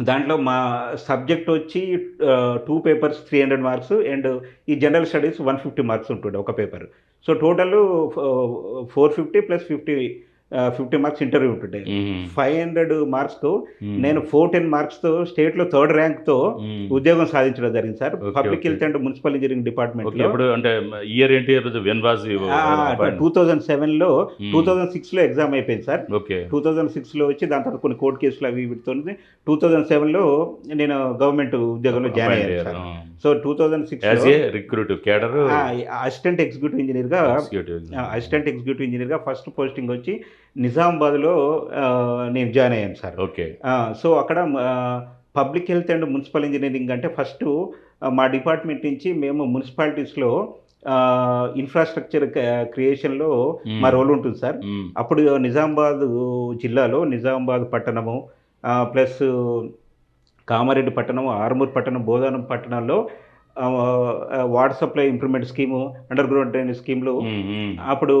దాంట్లో మా సబ్జెక్ట్ వచ్చి two papers three hundred marks and ఈ general studies one fifty marks ఉంటుండే ఒక paper so total four fifty plus fifty fifty marks interview ఉంటుండే. Five hundred మార్క్స్తో. నేను ఫోర్ టెన్ మార్క్స్తో స్టేట్లో థర్డ్ ర్యాంక్తో. ఉద్యోగం సాధించడం జరిగింది sir. Public. Health and municipal engineering okay డిపార్ట్మెంట్లో ఇప్పుడు అంటే ఇయర్ ఏంటి? టూ థౌజండ్ సెవెన్లో. టూ థౌజండ్ సిక్స్లో ఎగ్జామ్ అయిపోయింది సార్. టూ థౌజండ్ సిక్స్లో వచ్చి దాని తర్వాత కొన్ని కోర్టు కేసులు అవి వీటితో టూ థౌజండ్ సెవెన్లో నేను గవర్నమెంట్ ఉద్యోగంలో జాయిన్ అయ్యాను sir. So two thousand six assistant executive ఇంజనీర్గా అసిస్టెంట్ ఎగ్జిక్యూటివ్ ఇంజనీర్గా ఫస్ట్ పోస్టింగ్ వచ్చి నిజామాబాద్లో నేను జాయిన్ అయ్యాను సార్. ఓకే. సో అక్కడ public health and municipal engineering అంటే ఫస్ట్ మా డిపార్ట్మెంట్ నుంచి మేము మున్సిపాలిటీస్లో ఇన్ఫ్రాస్ట్రక్చర్ క్రియేషన్లో మా రోల్ ఉంటుంది సార్. అప్పుడు నిజామాబాద్ జిల్లాలో నిజామాబాద్ పట్టణము ప్లస్ కామారెడ్డి పట్టణం ఆర్మూర్ పట్టణం బోధానం పట్టణాల్లో water supply improvement scheme underground drainage స్కీమ్లు. అప్పుడు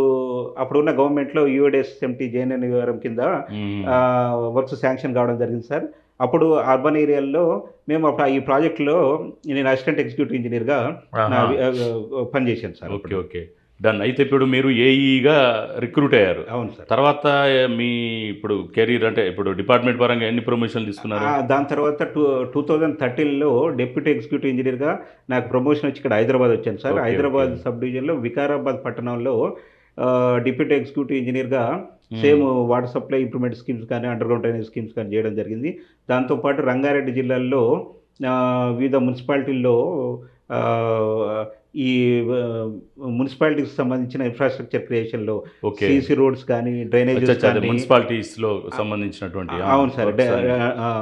అప్పుడున్న గవర్నమెంట్లో యూఎడ్ఎస్ఎంటీ జేఎన్ఎన్ వివరం కింద వర్క్స్ శాంక్షన్ కావడం జరిగింది సార్. అప్పుడు అర్బన్ ఏరియాల్లో మేము అప్పుడు ఈ ప్రాజెక్టులో నేను అసిస్టెంట్ ఎగ్జిక్యూటివ్ ఇంజనీర్గా పనిచేశాను సార్ ఓకే ఓకే. డన్. అయితే ఇప్పుడు మీరు ఏఈగా రిక్రూట్ అయ్యారు. అవును సార్. తర్వాత మీ ఇప్పుడు కెరీర్ అంటే ఇప్పుడు డిపార్ట్మెంట్ పరంగా ఎన్ని ప్రమోషన్లు తీసుకున్నారు? దాని తర్వాత టూ టూ థౌజండ్ థర్టీన్లో డెప్యూటీ ఎగ్జిక్యూటివ్ ఇంజనీర్గా నాకు ప్రమోషన్ వచ్చి ఇక్కడ హైదరాబాద్ వచ్చాను సార్. హైదరాబాద్. సబ్ డివిజన్లో వికారాబాద్ పట్టణంలో డిప్యూటీ ఎగ్జిక్యూటివ్ ఇంజనీర్గా same water supply improvement schemes కానీ అండర్ గ్రౌండ్ డ్రైనేజ్ స్కీమ్స్ కానీ చేయడం జరిగింది. దాంతోపాటు రంగారెడ్డి జిల్లాలో ఆ, వివిధ మున్సిపాలిటీల్లో ఈ మున్సిపాలిటీకి సంబంధించిన ఇన్ఫ్రాస్ట్రక్చర్ క్రియేషన్లో సీసీ రోడ్స్ కానీ డ్రైనేజెస్ కానీ మున్సిపాలిటీస్లో సంబంధించినటువంటి అవును సార్.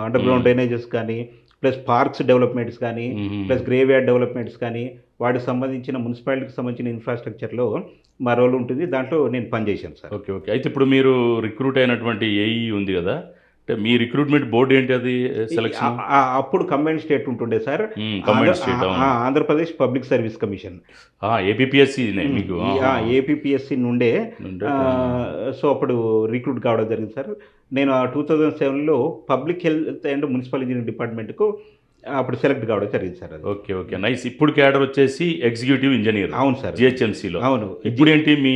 అండర్ గ్రౌండ్ డ్రైనేజెస్ కానీ ప్లస్ పార్క్స్ డెవలప్మెంట్స్ కానీ ప్లస్ గ్రేవ్ యార్డ్ డెవలప్మెంట్స్ కానీ వాటికి సంబంధించిన మున్సిపాలిటీకి సంబంధించిన ఇన్ఫ్రాస్ట్రక్చర్లో మా రోల్ ఉంటుంది. దాంట్లో నేను పనిచేశాను సార్. Okay okay. అయితే ఇప్పుడు మీరు రిక్రూట్ అయినటువంటి ఏఈ ఉంది కదా? అంటే మీ రిక్రూట్మెంట్ బోర్డు ఏంటి అది సెలక్షన్ అప్పుడు కంబైన్ స్టేట్ ఉంటుండే sir. State Andhra Pradesh public service commission APSC మీకు ఏపీపీఎస్సి నుండే సో అప్పుడు రిక్రూట్ కావడం జరిగింది సార్. నేను టూ థౌజండ్ సెవెన్లో public health and municipal engineering డిపార్ట్మెంట్కు అప్పుడు సెలెక్ట్ కావడం జరిగింది సార్ ఓకే ఓకే. నైస్. ఇప్పుడు క్యాడర్ వచ్చేసి ఎగ్జిక్యూటివ్ ఇంజనీర్ అవును సార్. జిహెచ్ఎంసీలో అవును. ఇప్పుడు ఏంటి మీ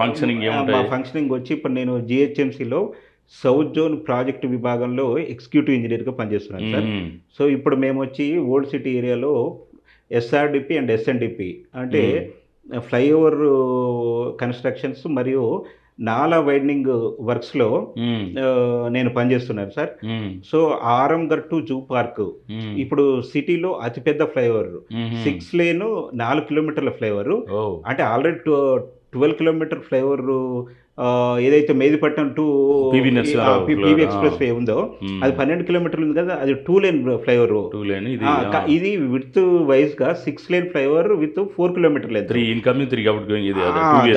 ఫంక్షనింగ్ ఏముంటాయి? ఫంక్షనింగ్ వచ్చి ఇప్పుడు నేను జిహెచ్ఎంసీలో సౌత్ జోన్ ప్రాజెక్ట్ విభాగంలో ఎగ్జిక్యూటివ్ ఇంజనీర్గా పనిచేస్తున్నాను సార్. సో ఇప్పుడు మేము వచ్చి ఓల్డ్ సిటీ ఏరియాలో ఎస్ఆర్డిపి అండ్ ఎస్ఎన్డిపి అంటే ఫ్లైఓవర్ కన్స్ట్రక్షన్స్ మరియు నాలా వైడనింగ్ వర్క్స్లో. నేను పనిచేస్తున్నాను sir. So Aramghar to zoo park. ఇప్పుడు సిటీలో అతిపెద్ద ఫ్లైఓవర్. సిక్స్ లేన్ నాలుగు కిలోమీటర్ల ఫ్లైఓవర్ అంటే ఆల్రెడీ ట్వెల్వ్ కిలోమీటర్ ఫ్లైఓవర్ ఏదైతే Mehdipatnam to PV expressway ఉందో మ్మ్. అది పన్నెండు కిలోమీటర్లు ఉంది కదా అది two lane flyover two lane ఇది ఇది విత్ వైజ్గా six lane flyover with four kilometre length three incoming three outgoing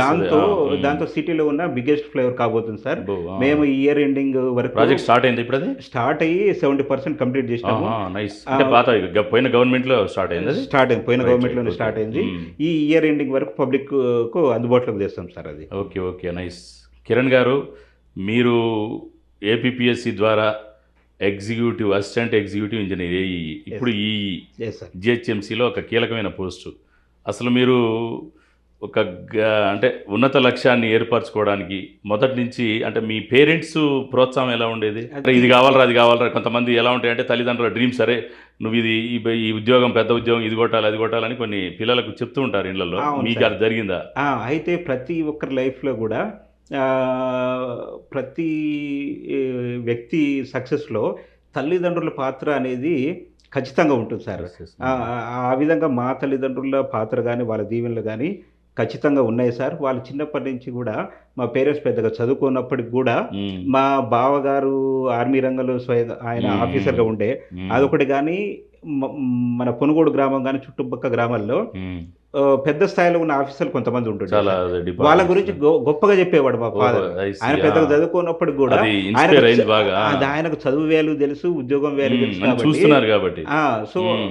దాంతో. దాంతో సిటీలో ఉన్న బిగ్గెస్ట్ ఫ్లైఓవర్ కాబోతుంది సార్. మేము ఇయర్ ఎండింగ్ వరకు ప్రాజెక్ట్ స్టార్ట్ అయింది ఇప్పుడు అది? స్టార్ట్ అయ్యి సెవెంటీ పర్సెంట్ కంప్లీట్ చేసినాము. నైస్ పాత పోయిన గవర్నమెంట్లో స్టార్ట్ అయింది స్టార్ట్ అయింది పోయిన గవర్నమెంట్ right, స్టార్ట్. అయింది. మ్మ్. ఈ ఇయర్ ఎండింగ్ వరకు పబ్లిక్కు అందుబాటులోకి తెస్తాం సార్ అది. ఓకే ఓకే నైస్ కిరణ్ గారు మీరు ఏపీఎస్సి ద్వారా executive assistant executive engineer AE ఇప్పుడు ఈ జిహెచ్ఎంసీలో ఒక కీలకమైన పోస్టు. అసలు మీరు ఒక అంటే ఉన్నత లక్ష్యాన్ని ఏర్పరచుకోవడానికి మొదటి నుంచి అంటే మీ పేరెంట్స్ ప్రోత్సాహం ఎలా ఉండేది? అంటే ఇది కావాలరా అది కావాలరా కొంతమంది ఎలా ఉంటాయి? అంటే తల్లిదండ్రుల డ్రీమ్ సరే నువ్వు ఇది ఈ- ఉద్యోగం పెద్ద ఉద్యోగం ఇది కొట్టాలి అది కొట్టాలని కొన్ని పిల్లలకు చెప్తూ ఉంటారు ఇళ్ళలో. మీకు. అది జరిగిందా? అయితే ప్రతి ఒక్కరి లైఫ్లో కూడా ప్రతి వ్యక్తి సక్సెస్లో తల్లిదండ్రుల పాత్ర అనేది ఖచ్చితంగా ఉంటుంది సార్ ఆ, విధంగా మా తల్లిదండ్రుల పాత్ర కానీ వాళ్ళ దీవెనలు కానీ ఖచ్చితంగా ఉన్నాయి సార్ వాళ్ళు చిన్నప్పటి నుంచి కూడా మా పేరెంట్స్ పెద్దగా చదువుకున్నప్పటికి కూడా. మా బావగారు ఆర్మీ రంగంలో స్వయం ఆయన. ఆఫీసర్గా ఉండే. అదొకటి కానీ మన కొనుగోడు గ్రామం కానీ చుట్టుపక్కల గ్రామాల్లో పెద్ద స్థాయిలో ఉన్న ఆఫీసర్లు కొంతమంది departments. వాళ్ళ గురించి గొ- గొప్పగా చెప్పేవాడు మా ఫాదర్. ఆయన పెద్దగా ఆ. చదువుకున్నప్పటికి కూడా ఆయనకు చదువు వాల్యూ తెలుసు ఉద్యోగం మ్మ్. తెలుసు చూస్తున్నారు కాబట్టి సో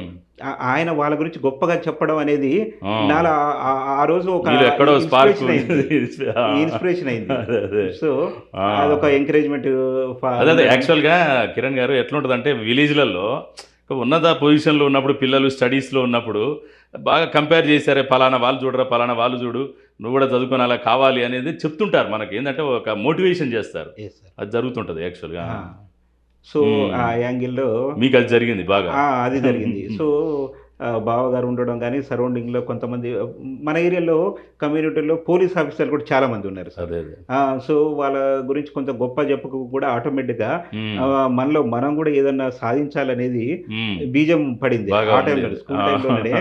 ఆయన వాళ్ళ గురించి గొప్పగా చెప్పడం అనేది ఆ. నాలో రోజు ఒక ఇన్స్పిరేషన్ అయింది సో. అదొక ఎంకరేజ్మెంట్ అదే అదే యాక్చువల్గా కిరణ్ గారు ఎట్లుంటుంది అంటే విలేజ్లలో ఉన్నత పొజిషన్లో ఉన్నప్పుడు పిల్లలు స్టడీస్లో ఉన్నప్పుడు బాగా కంపేర్ చేశారే పలానా వాళ్ళు చూడరా పలానా వాళ్ళు చూడు నువ్వు కూడా చదువుకొని అలా కావాలి అనేది చెప్తుంటారు మనకి ఏంటంటే ఒక మోటివేషన్ చేస్తారు. అది జరుగుతుంటుంది యాక్చువల్గా. సో. ఆ యాంగిల్లో మీకు అది జరిగింది బాగా అది జరిగింది సో బావగారు ఉండడం కానీ సరౌండింగ్లో కొంతమంది మన ఏరియాలో కమ్యూనిటీలో పోలీస్ ఆఫీసర్లు కూడా చాలా మంది ఉన్నారు సార్ సో వాళ్ళ గురించి కొంత గొప్ప చెప్పకు కూడా ఆటోమేటిక్గా మనలో మనం కూడా ఏదన్నా సాధించాలనేది బీజం పడింది ఆ. టైంలో స్కూల్ టైంలోనే.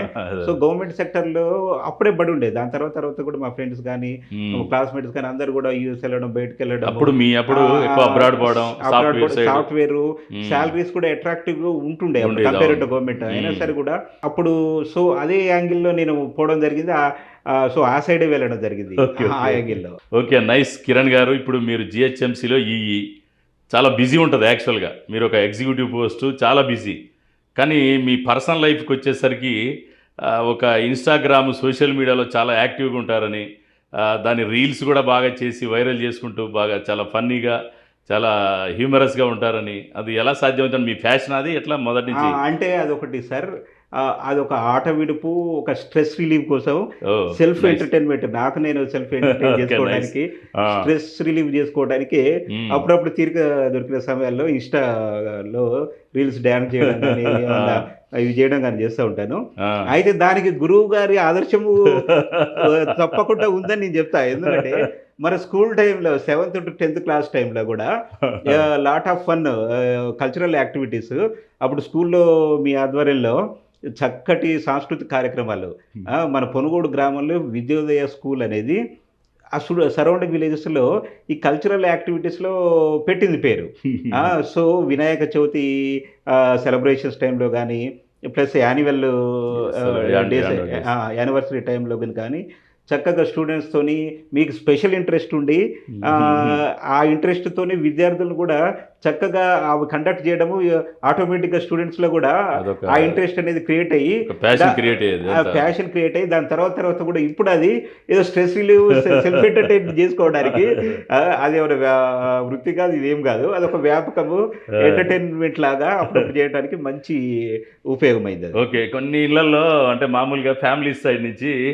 సో గవర్నమెంట్ సెక్టర్లో అప్పుడే పడి ఉండేది దాని తర్వాత తర్వాత కూడా మా ఫ్రెండ్స్ కానీ. క్లాస్మేట్స్ కానీ అందరు కూడా యూఎస్ వెళ్ళడం బయటకు వెళ్ళడం అప్పుడు మీ అప్పుడు ఎక్కువ అబ్రాడ్ పోవడం సాఫ్ట్వేర్ సాఫ్ట్వేర్. శాలరీస్ కూడా అట్రాక్టివ్గా ఉంటుండే కంపేర్ టు. గవర్నమెంట్ అయినా. సరే కూడా అప్పుడు సో అదే యాంగిల్లో నేను పోవడం జరిగింది. సో ఆ సైడే వెళ్ళడం జరిగింది. ఆ. యాంగిల్లో. Okay nice. కిరణ్ గారు ఇప్పుడు మీరు జిహెచ్ఎంసీలో ఈఈ చాలా బిజీ ఉంటుంది యాక్చువల్గా. మీరు ఒక ఎగ్జిక్యూటివ్ పోస్ట్ చాలా బిజీ. కానీ మీ పర్సనల్ లైఫ్కి వచ్చేసరికి ఒక ఇన్స్టాగ్రామ్ సోషల్ మీడియాలో చాలా యాక్టివ్గా ఉంటారని దాని రీల్స్ కూడా బాగా చేసి వైరల్ చేసుకుంటూ బాగా చాలా ఫన్నీగా చాలా హ్యూమరస్గా ఉంటారని. అది ఎలా సాధ్యమవుతుంది? మీ ఫ్యాషన్ అది ఎట్లా మొదటి నుంచి? అంటే అదొకటి సార్. ఆ, అదొక ఆట విడుపు ఒక స్ట్రెస్ రిలీఫ్ కోసం సెల్ఫ్. ఎంటర్టైన్మెంట్. నాకు నేను సెల్ఫ్ ఎంటర్టైన్ చేసుకోవడానికి స్ట్రెస్ రిలీఫ్ చేసుకోవడానికి మ్, అప్పుడప్పుడు తీరిక దొరికిన సమయాల్లో ఇన్స్టాలో రీల్స్ డ్యాన్స్ చేయడం కానీ ఇవి చేయడం కానీ చేస్తూ ఉంటాను. అయితే దానికి గురువు గారి ఆదర్శము తప్పకుండా ఉందని నేను చెప్తా. ఎందుకంటే మన స్కూల్ టైంలో సెవెంత్ టు టెన్త్ క్లాస్ టైంలో కూడా lot of fun cultural activities అప్పుడు స్కూల్లో మీ ఆధ్వర్యంలో చక్కటి సాంస్కృతిక కార్యక్రమాలు. మన పొనుగోడు గ్రామంలో విద్యోదయ స్కూల్ అనేది ఆ సరౌండింగ్ విలేజెస్లో ఈ కల్చరల్ యాక్టివిటీస్లో పెట్టింది పేరు. ఆ, సో వినాయక చవితి సెలబ్రేషన్స్ టైంలో కానీ ప్లస్ యాన్యువల్ డేస్. యానివర్సరీ టైంలో కానీ చక్కగా స్టూడెంట్స్తోని మీకు స్పెషల్ ఇంట్రెస్ట్ ఉండి ఆ, ఆ ఇంట్రెస్ట్ తోని విద్యార్థులు కూడా చక్కగా అవి కండక్ట్ చేయడము ఆటోమేటిక్గా స్టూడెంట్స్లో కూడా ఆ ఇంట్రెస్ట్ అనేది క్రియేట్ అయ్యి ప్యాషన్ క్రియేట్ అయ్యేది ఆ అంతా. ప్యాషన్ క్రియేట్ అయ్యి దాని తర్వాత తర్వాత కూడా ఇప్పుడు అది ఏదో స్ట్రెస్ రిలీవ్ సెల్ఫ్ ఎంటర్టైన్ చేసుకోవడానికి అది ఒక వ్యా- వృత్తి కాదు ఇదేం కాదు. అది ఒక వ్యాపకము ఎంటర్టైన్మెంట్ లాగా అప్పుడు చేయడానికి మంచి ఉపయోగమైంది ఓకే కొన్ని ఇళ్ళలో అంటే మామూలుగా ఫ్యామిలీ సైడ్ నుంచి "ఏ,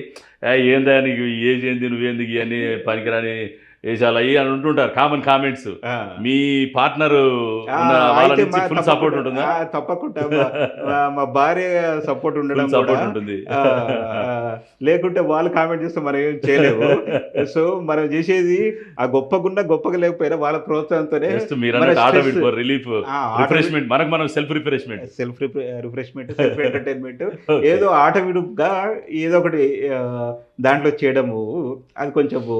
ఏందా నీకు ఈ ఏజ్ ఏంది నువ్వేందుకు ఇవన్నీ పనికిరాని వేషాలు అయ్యి అని ఉంటుంటారు కామన్ కామెంట్స్. మీ పార్ట్నర్ వాళ్ళ నుంచి ఫుల్ సపోర్ట్ ఉంటుందా? తప్పకుండా. మా- భార్య సపోర్ట్ ఉండడం సపోర్ట్ ఉంటుంది. లేకుంటే వాళ్ళు కామెంట్ చేస్తే మనం ఏం చేయలేము సో మనం చేసేది ఆ గొప్పగున్నా గొప్పగా లేకపోయినా వాళ్ళ ప్రోత్సాహంతోనే రిలీఫ్ రిఫ్రెష్మెంట్ మనకు మనం self refreshment self refreshment self entertainment ఏదో ఆట విడుపుగా ఏదో ఒకటి దాంట్లో చేయడము. అది కొంచెము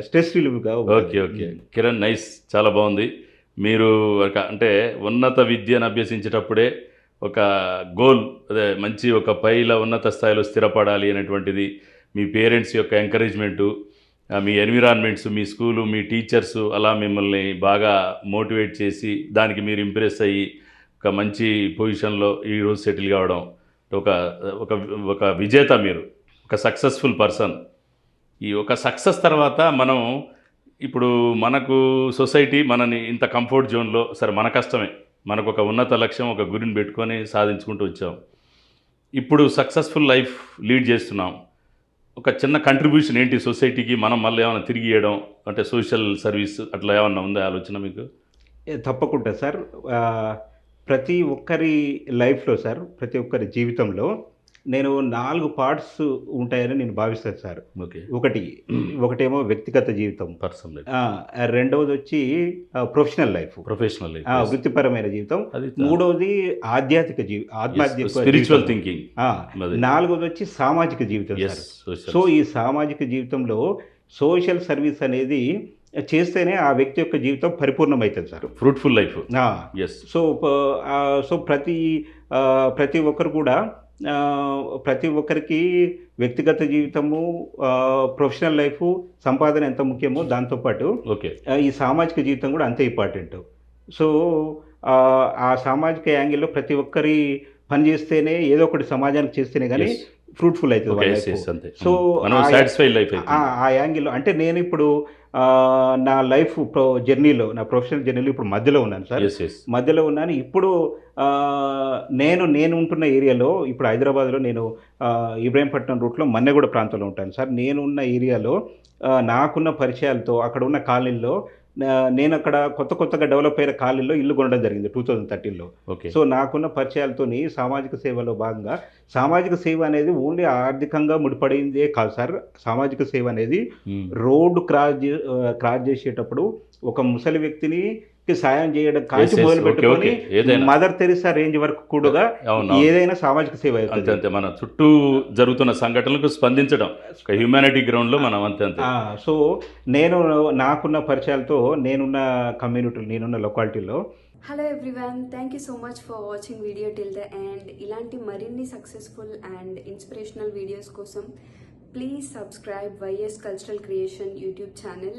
స్ట్రెస్ రిలీఫ్గా ఓకే ఓకే. కిరణ్ నైస్. చాలా బాగుంది. మీరు ఒక అంటే ఉన్నత విద్యను అభ్యసించేటప్పుడే ఒక గోల్ అదే మంచి ఒక పైల ఉన్నత స్థాయిలో స్థిరపడాలి అనేటువంటిది మీ పేరెంట్స్ యొక్క ఎంకరేజ్మెంటు మీ ఎన్విరాన్మెంట్స్ మీ స్కూలు మీ టీచర్స్ అలా మిమ్మల్ని బాగా మోటివేట్ చేసి దానికి మీరు ఇంప్రెస్ అయ్యి ఒక మంచి పొజిషన్లో ఈరోజు సెటిల్ కావడం ఒక ఒక ఒక విజేత మీరు ఒక సక్సెస్ఫుల్ పర్సన్. ఈ ఒక సక్సెస్ తర్వాత మనం ఇప్పుడు మనకు సొసైటీ మనని ఇంత కంఫర్ట్ జోన్లో సరే మన కష్టమే. మనకు ఒక ఉన్నత లక్ష్యం ఒక గురిని పెట్టుకొని సాధించుకుంటూ వచ్చాం. ఇప్పుడు సక్సెస్ఫుల్ లైఫ్ లీడ్ చేస్తున్నాం. ఒక చిన్న కంట్రిబ్యూషన్ ఏంటి సొసైటీకి మనం మళ్ళీ ఏమైనా తిరిగి ఇవ్వడం అంటే సోషల్ సర్వీస్ అట్లా ఏమన్నా ఉందా ఆలోచన మీకు? ఏ, తప్పకుండా సార్. ప్రతి ఒక్కరి లైఫ్లో సార్ ప్రతి ఒక్కరి జీవితంలో నేను నాలుగు పార్ట్స్ ఉంటాయని నేను భావిస్తాను సార్. ఓకే. ఒకటి ఒకటేమో వ్యక్తిగత జీవితం. పర్సనల్ రెండవది వచ్చి ప్రొఫెషనల్ లైఫ్ ప్రొఫెషనల్ లైఫ్ వృత్తిపరమైన జీవితం. మూడవది ఆధ్యాత్మిక జీవి ఆధ్యాత్మిక స్పిరిచువల్. థింకింగ్. నాలుగవది వచ్చి సామాజిక జీవితం సో ఈ సామాజిక జీవితంలో సోషల్ సర్వీస్ అనేది చేస్తేనే ఆ వ్యక్తి యొక్క జీవితం పరిపూర్ణమవుతుంది sir. Fruitful life so so ప్రతి ప్రతి ఒక్కరు కూడా ప్రతి ఒక్కరికి వ్యక్తిగత జీవితము ప్రొఫెషనల్ లైఫ్ సంపాదన ఎంత ముఖ్యమో దాంతోపాటు ఓకే ఈ సామాజిక జీవితం కూడా అంతే ఇంపార్టెంట్ సో ఆ, సామాజిక యాంగిల్లో ప్రతి ఒక్కరి పని చేస్తేనే ఏదో ఒకటి సమాజానికి చేస్తేనే కానీ. ఫ్రూట్ఫుల్ అవుతుంది సో మనం ఆ- సాటిస్ఫై లైఫ్ ఆ- ఆ యాంగిల్లో అంటే నేను ఇప్పుడు నా లైఫ్ ప్రో జర్నీలో నా ప్రొఫెషనల్ జర్నీలో ఇప్పుడు మధ్యలో ఉన్నాను సార్. మధ్యలో ఉన్నాను. ఇప్పుడు నేను నేను ఉంటున్న ఏరియాలో ఇప్పుడు హైదరాబాద్లో నేను ఇబ్రాహీంపట్నం రూట్లో మన్నెగూడ ప్రాంతంలో ఉంటాను సార్. నేను ఉన్న ఏరియాలో నాకున్న పరిచయాలతో అక్కడ ఉన్న కాలనీల్లో నేను అక్కడ కొత్త కొత్తగా డెవలప్ అయిన కాలనీలో ఇల్లు కొనడం జరిగింది టూ థౌజండ్ థర్టీన్లో ఓకే సో నాకున్న పరిచయాలతోని సామాజిక సేవలో భాగంగా సామాజిక సేవ అనేది ఓన్లీ ఆర్థికంగా ముడిపడిందే కాదు సార్. సామాజిక సేవ అనేది రోడ్డు క్రాస్ క్రాస్ చేసేటప్పుడు ఒక ముసలి వ్యక్తిని కి సాయం చేయడం yes, మొదలు పెట్టుకొని. మదర్ తెరిసా రేంజ్ వరకు కూడా. ఏదైనా సామాజిక సేవ అంతే అంతే. మన చుట్టూ జరుగుతున్న సంఘటనలకు స్పందించడం. హ్యూమానిటీ గ్రౌండ్లో మనం అంతే అంతే. ఆ, సో నేను నాకున్న పరిచయాలతో నేనున్న కమ్యూనిటీలో నేనున్న లొకాలిటీలో hello everyone thank you so much for watching video till the end ఇలాంటి మరిన్ని సక్సెస్ఫుల్ అండ్ ఇన్స్పిరేషనల్ వీడియోస్ కోసం please subscribe YS cultural creation YouTube channel